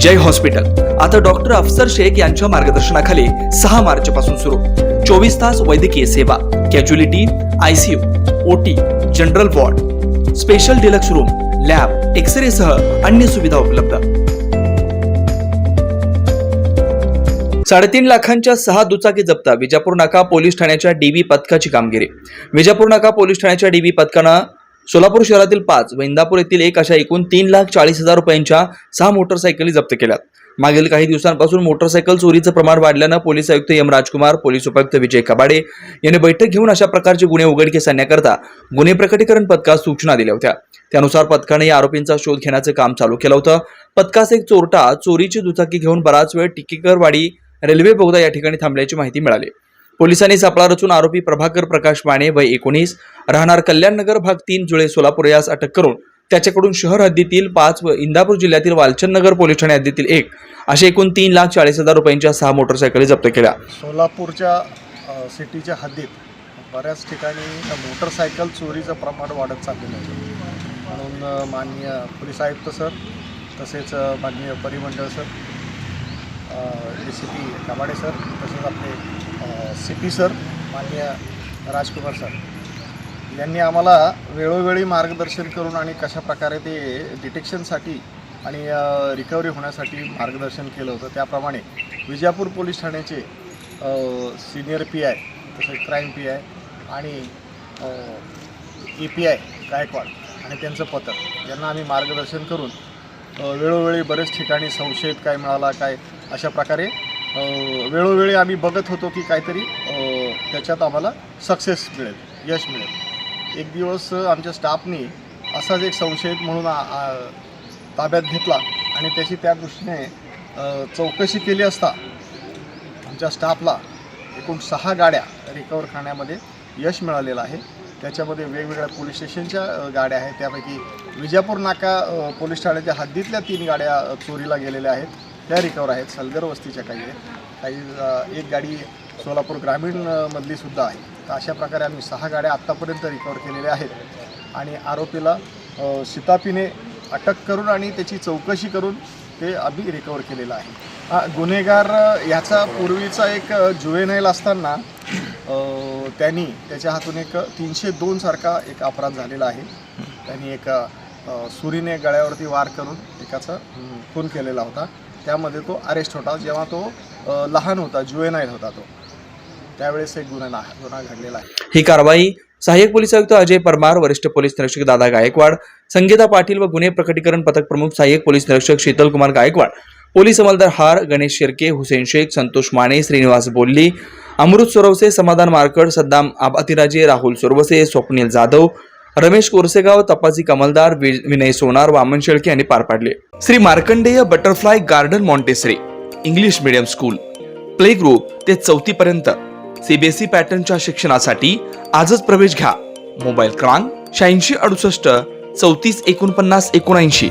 जय hospital. आता doctor अफसर शेख यांच्या मार्गदर्शनाखाली सहा मार्च पासून सुरू. चोवीस तास वैद्यकीय सेवा casualty ICU OT general ward special deluxe room lab x-ray सह अन्य सुविधा उपलब्ध. साडेतीन लाखांच्या सहा दुचाकी जप्ता विजापूर नाका पोलीस ठाण्याच्या डीबी पथकाची कामगिरी. विजापूर नाका पोलीस ठाण्याच्या डीबी पथकानं सोलापूर शहरातील पाच व इंदापूर येथील एक अशा एकूण तीन लाख चाळीस हजार रुपयांच्या सहा मोटरसायकली जप्त केल्यात. मागील काही दिवसांपासून मोटरसायकल चोरीचं प्रमाण वाढल्यानं पोलीस आयुक्त एम राजकुमार पोलीस उपायुक्त विजय कबाडे यांनी बैठक घेऊन अशा प्रकारचे गुन्हे उघडकीस आणण्याकरता गुन्हे प्रकटीकरण पथकास सूचना दिल्या होत्या. त्यानुसार पथकाने या आरोपींचा शोध घेण्याचं काम चालू केलं होतं. पथकास एक चोरटा चोरीची दुचाकी घेऊन बराच वेळ टिकेकरवाडी रेल्वे बोगदा या ठिकाणी थांबल्याची माहिती मिळाली. पोलिसांनी सापळा रचून आरोपी प्रभाकर प्रकाश माने वय एकोणीस राहणार कल्याणनगर भाग तीन जुळे सोलापूर यास अटक करून त्याच्याकडून शहर हद्दीतील पाच व इंदापूर जिल्ह्यातील वालचंदनगर पोलीस ठाणे हद्दीतील एक असे एकूण तीन लाख चाळीस हजार रुपयांच्या सहा मोटरसायकली जप्त केल्या. सोलापूरच्या सिटीच्या हद्दीत बऱ्याच ठिकाणी मोटरसायकल चोरीचं प्रमाण वाढत चाललेलं आहे. म्हणून माननीय पोलीस आयुक्त सर तसेच माननीय परिमंडळ sir D C P Kabade sir तसेच आपले सी पी सर माननीय राजकुमार सर यांनी आम्हाला वेळोवेळी मार्गदर्शन करून आणि कशा प्रकारे ते डिटेक्शनसाठी आणि रिकव्हरी होण्यासाठी मार्गदर्शन केलं होतं. त्याप्रमाणे विजापूर पोलीस ठाण्याचे सिनियर पी आय तसेच क्राईम पी आय आणि ई पी आय गायकवाड आणि त्यांचं पथक यांना आम्ही मार्गदर्शन करून वेळोवेळी बरेच ठिकाणी संशयित काय मिळाला काय अशा प्रकारे वेळोवेळी आम्ही बघत होतो की काहीतरी त्याच्यात आम्हाला सक्सेस मिळेल यश मिळेल. एक दिवस आमच्या स्टाफनी असाच एक संशयित म्हणून ताब्यात घेतला आणि त्याची त्या दृष्टीने चौकशी केली असता आमच्या स्टाफला एकूण सहा गाड्या रिकवर करण्यामध्ये यश मिळालेलं आहे. त्याच्यामध्ये वेगवेगळ्या पोलीस स्टेशनच्या गाड्या आहेत. त्यापैकी विजापूर नाका पोलीस ठाण्याच्या हद्दीतल्या तीन गाड्या चोरीला गेलेल्या आहेत. त्या रिकवर आहेत. सलगर वस्तीच्या काही आहेत. काही एक गाडी सोलापूर ग्रामीणमधली सुद्धा आहे. तर अशा प्रकारे आम्ही सहा गाड्या आत्तापर्यंत रिकवर केलेल्या आहेत. आणि आरोपीला सितापीने शितापीने अटक करून आणि त्याची चौकशी करून ते आम्ही रिकवर केलेलं आहे. गुन्हेगार ह्याचा पूर्वीचा एक जुवेनाईल असताना त्यांनी त्याच्या हातून एक तीनशे दोन सारखा एक अपराध झालेला आहे. त्यांनी एक सुरीने गळ्यावरती वार करून एकाचा खून केलेला होता. त्यामध्ये तो अरेस्ट होता जेव्हा तो लहान होता जुवेनाईल होता तो. त्यावेळेस एक गुन्हा गुन्हा घडलेला आहे. ही कारवाई सहाय्यक पोलीस आयुक्त अजय परमार वरिष्ठ पोलीस निरीक्षक दादा गायकवाड संगीता पाटील व गुन्हे प्रकटीकरण पथक प्रमुख सहाय्यक पोलीस निरीक्षक शीतल कुमार गायकवाड पोलीस अंमलदार हार गणेश शिर्के हुसेन शेख संतोष माने श्रीनिवास बोल्ली अमृत सोरवसे समाधान मारकड सद्दाम अतिराजे राहुल सोरवसे स्वप्नील जाधव रमेश कोरसेगाव तपासी कमलदार विनय सोनार वामन शेळके यांनी पार पाडले. Shri Markandey butterfly garden Montessori English medium school. Play group ते चौथी पर्यंत. सीबीएसई पॅटर्नच्या शिक्षणासाठी आजच प्रवेश घ्या. मोबाईल क्रमांक शहाऐंशी अडुसष्ट चौतीस एकोणपन्नास एकोणऐंशी.